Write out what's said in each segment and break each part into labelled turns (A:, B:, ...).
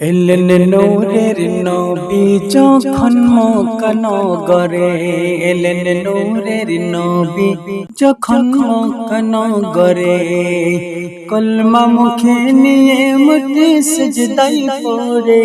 A: এলেন নূরের নবী যখন মকনগরে এলেন নূরের নবী যখন মকনগরে কলমা মুখে নিয়ে মুখে সজদাই পড়ে।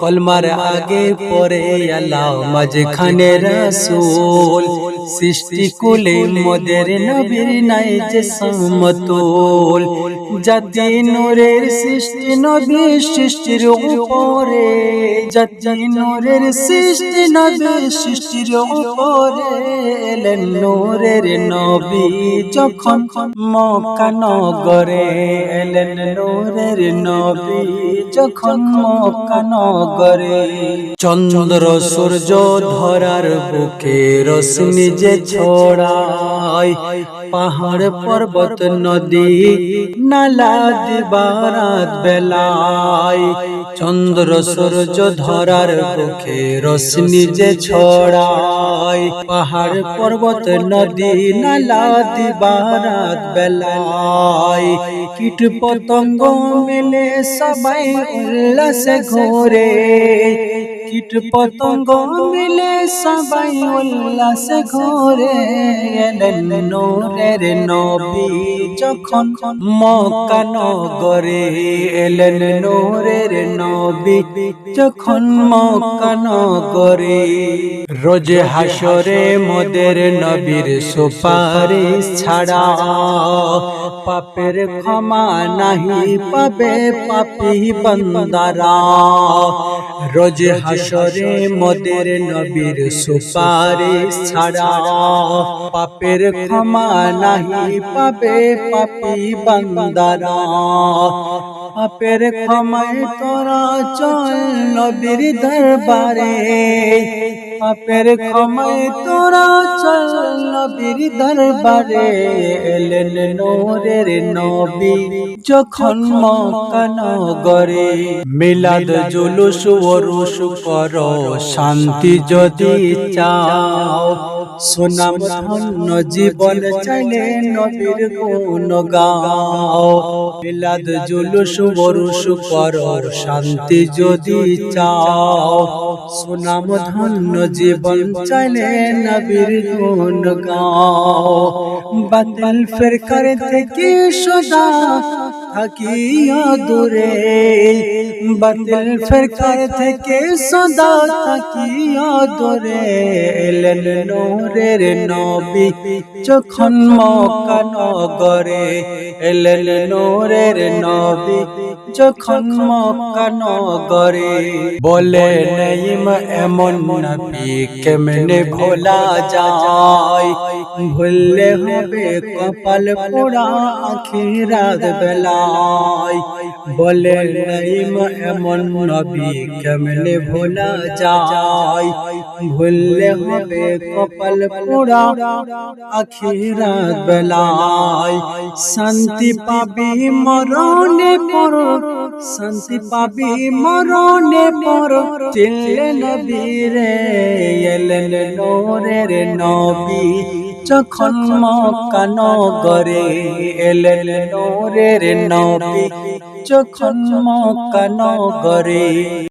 A: কলমার আগে পরে আল্লাহ মাঝখানে রাসূল, সৃষ্টি কুলে মদের নবীর নাই যে সমতুল। জাতি নূরের সৃষ্টি নবী, সৃষ্টির উপরে। জাতি নূরের সৃষ্টি নবী, সৃষ্টির উপরে। এলেন নূরের নবী যখন মক্কা নগরে। এলেন নূরের নবী যখন মক্কা নগরে। চন্দ্র সূর্য ধরার বুকে রশ্মি যে ছড়ায় পাহাড় পর্বত নদী নালা দিবারাত বেলায়। চন্দ্র সূর্য ধরার বুকে রশ্মি যে ছড়ায়, পাহাড় পর্বত, নদী, নালা, দিবারাত বেলায়। কীট পতঙ্গ মেলে সবাই উল্লাসে ঘোরে। কীট পতঙ্গ মিলে সবাই উল্লাস ঘোরে। এলেন নূরের নবী যখন মক্কা নগরে। এলেন নূরের নবী যখন মক্কা নগরে। রোজ হাসরে মোদের নবীর সুপারিশ ছাড়া পাপের ক্ষমা নাহি পাবে পাপি বন্দারা। রোজ হাসরে মোদের নবীর সুপারিশ ছাড়া পাপের ক্ষমা নাহি পাবে পাপি বন্দারা। পাপের ক্ষমায় তোরা চল নবীর দরবারে। পাপের ক্ষমায় তোরা চল নবীর দরবারে। এলেন নোরের নবী যখন মক্কা নগরে। মিলাদ জুলুস ওরুস করো, শান্তি যদি চাও। সুনাম ধন্য জীবন চাইলে নবীর গুণ গাও মিলাদ জুলুস ওরুস করো, শান্তি যদি চাও। সুনাম ধন্য জীবন চলে নবীর গুণ গাও। বাতিল ফেরকার থেকে সদা থাকিয়া দূরে বাতিল ফেরকার থেকে সদা থাকিয়া দূরে এলেন নূরের নবী যখন মক্কা নগরে। এলেন নূরের নবী যখন মক্কা নগরে। বলে, নেইম, এমন নবী কেমনে ভোলা যায়? ভুললে হবে কপাল পোড়া আখিরাত এমন নবী কেমনে ভোলা যায়? ভুললে হবে কপাল পোড়া আখিরাত বেলায়। শান্তি পাবি মরণে পর, শান্তি পাবি মরণে পর। চিল্লে নবী রে এলেন নবী। যখন মক্কা নগরে এলেন নূরের নবী যখন মক্কা নগরে